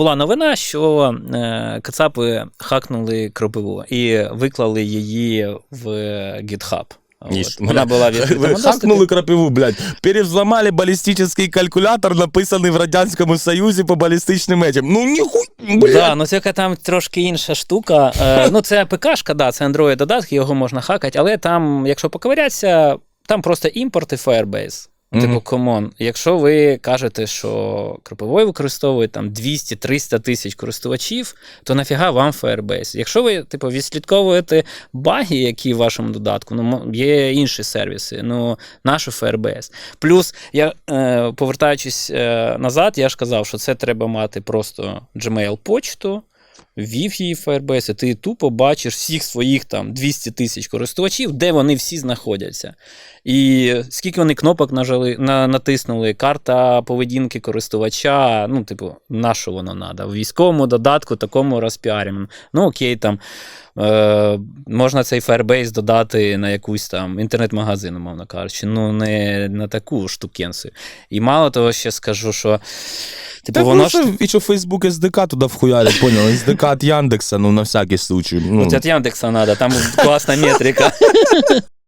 була новина, що е, Кацапи хакнули кропиву і виклали її в GitHub. Ні, Вона була в Ви хакнули крапиву, блядь. Перевзламали балістичний калькулятор, написаний в Радянському Союзі по балістичним метям. Ну ніхуй, блядь. Да, ну це там трошки інша штука. Е, ну, це ПКшка, да, це Android додатки, його можна хакати, але там, якщо поковирятися, там просто імпорт і Firebase. Типу, комон. Якщо ви кажете, що Кроповой використовує там 200-300 тисяч користувачів, то нафіга вам Firebase? Якщо ви, типу, відслідковуєте баги, які в вашому додатку, ну є інші сервіси, ну нашу Firebase. Плюс я е, повертаючись е, назад, я ж казав, що це треба мати просто Gmail почту. Ввів її в Firebase, і ти тупо бачиш всіх своїх там 200 тисяч користувачів, де вони всі знаходяться. І скільки вони кнопок нажали, на, натиснули, карта поведінки користувача, ну, типу, на що воно треба? В військовому додатку такому розпіаримо. Ну, окей, там е, можна цей Firebase додати на якусь там інтернет-магазин, умовно кажучи, ну не на таку штукенцю. І мало того, ще скажу, що типу, Так воно воно ж. І що Facebook SDK туди вхуярить, понял? SDK від Яндекса, ну на всякий случай. Ну, От Яндекса надо, там классная метрика.